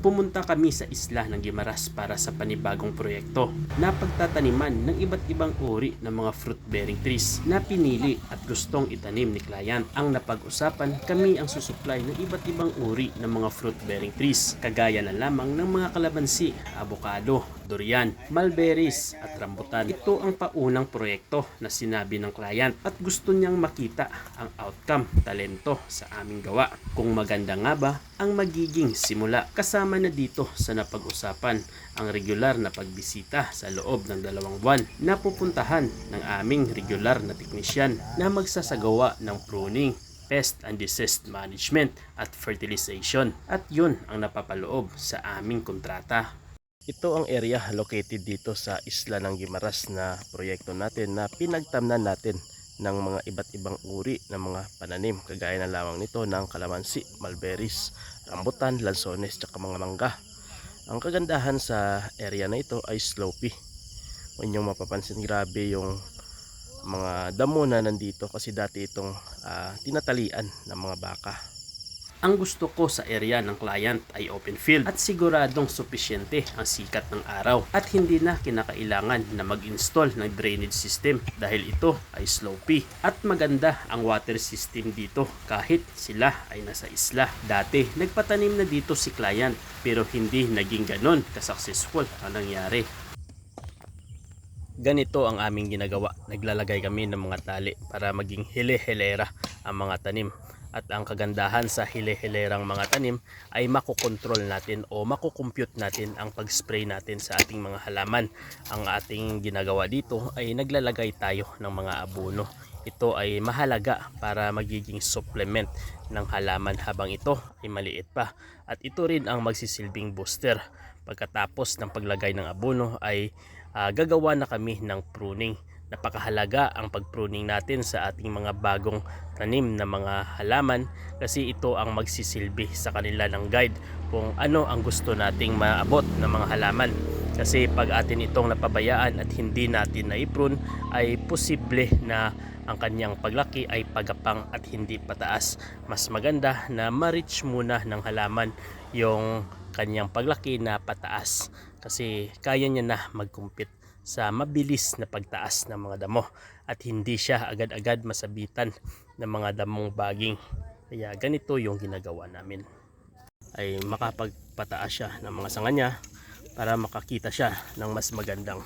pumunta kami sa isla ng Gimaras para sa panibagong proyekto na pagtataniman ng iba't ibang uri ng mga fruit-bearing trees na pinili at gustong itanim ni client. Ang napag-usapan, kami ang susupply ng iba't ibang uri ng mga fruit-bearing trees kagaya na lamang ng mga kalabansi, avocado, durian, mulberries at rambutan. Ito ang paunang proyekto na sinabi ng client at gusto niyang makita ang outcome, talento sa aming gawa. Kung maganda nga ba ang magiging simula. Kasama na dito sa napag-usapan ang regular na pagbisita sa loob ng dalawang buwan na pupuntahan ng aming regular na teknisyan na magsasagawa ng pruning pest and disease management at fertilization at yun ang napapaloob sa aming kontrata. Ito ang area located dito sa isla ng Gimaras na proyekto natin na pinagtamnan natin ng mga iba't ibang uri ng mga pananim kagaya na lamang nito ng kalamansi, mulberries, rambutan, lansones, at mga mangga. Ang kagandahan sa area na ito ay slopey. Kung inyong mapapansin grabe yung mga damo na nandito kasi dati itong ah, tinatalian ng mga baka. Ang gusto ko sa area ng client ay open field at siguradong sufisyente ang sikat ng araw at hindi na kinakailangan na mag-install ng drainage system dahil ito ay slopey at maganda ang water system dito kahit sila ay nasa isla. Dati nagpatanim na dito si client pero hindi naging ganon kasuccessful ang nangyari. Ganito ang aming ginagawa. Naglalagay kami ng mga tali para maging hile-hilera ang mga tanim. At ang kagandahan sa hile-hilerang mga tanim ay makokontrol natin o makukompute natin ang pag-spray natin sa ating mga halaman. Ang ating ginagawa dito ay naglalagay tayo ng mga abono. Ito ay mahalaga para magiging supplement ng halaman habang ito ay maliit pa. At ito rin ang magsisilbing booster. Pagkatapos ng paglagay ng abono ay ah, gagawa na kami ng pruning. Napakahalaga ang pagpruning natin sa ating mga bagong tanim na mga halaman kasi ito ang magsisilbi sa kanila ng guide kung ano ang gusto nating maabot ng mga halaman. Kasi pag atin itong napabayaan at hindi natin na-prune ay posible na ang kanyang paglaki ay pagapang at hindi pataas. Mas maganda na ma-reach muna ng halaman yung kanyang paglaki na pataas kasi kaya niya na mag-compete sa mabilis na pagtaas ng mga damo at hindi siya agad-agad masabitan ng mga damong baging. Kaya ganito yung ginagawa namin. Ay makapagpataas siya ng mga sanga niya para makakita siya ng mas magandang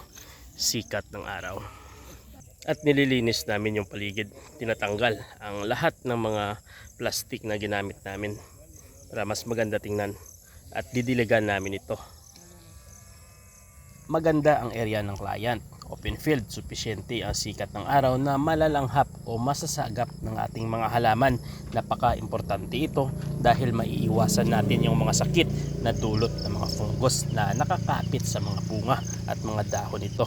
sikat ng araw. At nililinis namin yung paligid. Tinatanggal ang lahat ng mga plastic na ginamit namin para mas maganda tingnan at didiligan namin ito maganda ang area ng client. Open field, sufisyente ang sikat ng araw na malalanghap o masasagap ng ating mga halaman. Napaka-importante ito dahil maiiwasan natin yung mga sakit na dulot ng mga fungus na nakakapit sa mga bunga at mga dahon nito.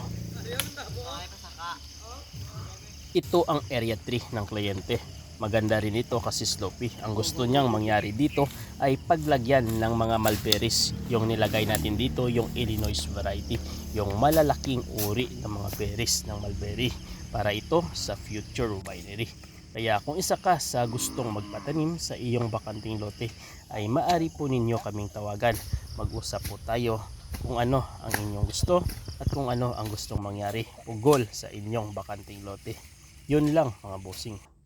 Ito ang area 3 ng kliyente. Maganda rin ito kasi slopey. Ang gusto niyang mangyari dito ay paglagyan ng mga mulberries. Yung nilagay natin dito, yung Illinois variety. Yung malalaking uri ng mga berries ng mulberry. Para ito sa future winery. Kaya kung isa ka sa gustong magpatanim sa iyong bakanting lote, ay maari po ninyo kaming tawagan. Mag-usap po tayo kung ano ang inyong gusto at kung ano ang gustong mangyari o goal sa inyong bakanting lote. Yun lang mga bossing.